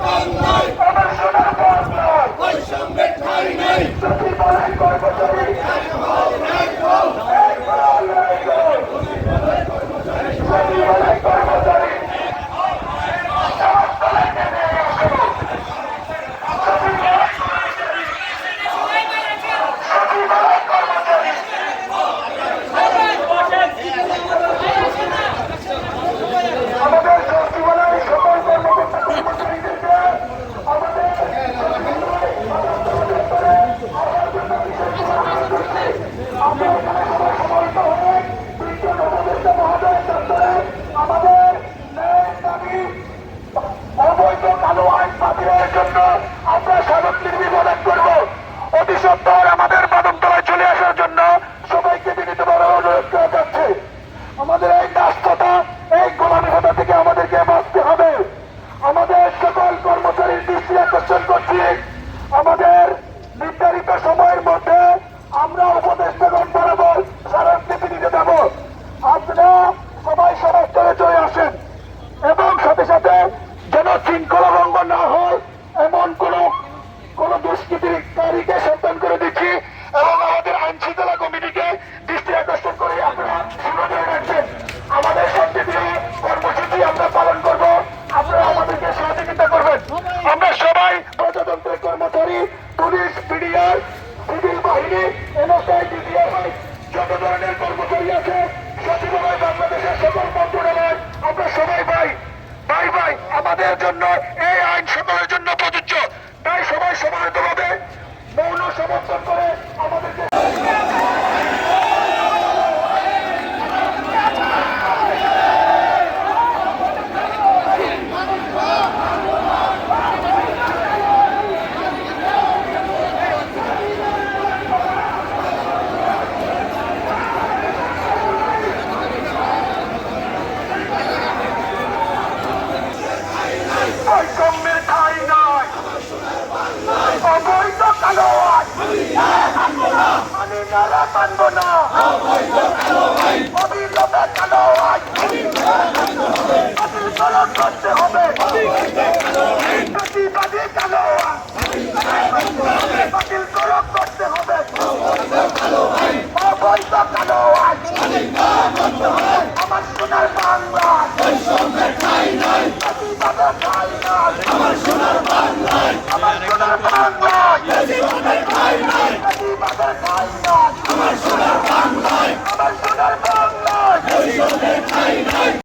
Pablo. জন্য আমরা সামগ্রীর বিপদান করব অতি সত্তর আমাদের বাদমতলায় চলে আসার জন্য সবাইকে বিনীতভাবে অনুরোধ করা যাচ্ছে। আমাদের এই দাস্ততা এই গোলামিতা থেকে আমাদেরকে বাঁচতে হবে। আমাদের সকল কর্মচারীর দৃষ্টি আকর্ষণ করছি। নারীকে সন্তান করে দিচ্ছি এবং আমাদের আইন কমিটিকে দৃষ্টি আকর্ষণ করে আপনারা আমাদের সবচেয়ে কর্মসূচি আমরা পালন করব। আপনারা আমাদেরকে সহযোগিতা করবেন। আমরা সবাই প্রজাতন্ত্রের কর্মচারী, পুলিশ বিডিআর সিভিল বাহিনী, এনএসআই ডিজিএফআই যত ধরনের কর্মচারী আছে, সচিবালয়, বাংলাদেশের সকল মন্ত্রণালয়, আমরা সবাই ভাই ভাই ভাই, আমাদের জন্য এই আইন সকলের জন্য প্রযোজ্য। তাই সবাই সমানিতভাবে মৌন সমর্থন করে আমাদেরকে বৈষম্যের ঠাঁই নয় অবৈধ কালো আইন নারা মানব না অবিলম্বে কালো আইন করতে হবে প্রতিবাদী কালো আইন বাতিল করতে হবে অবৈধ কালো আইন আমার সোনার বাংলা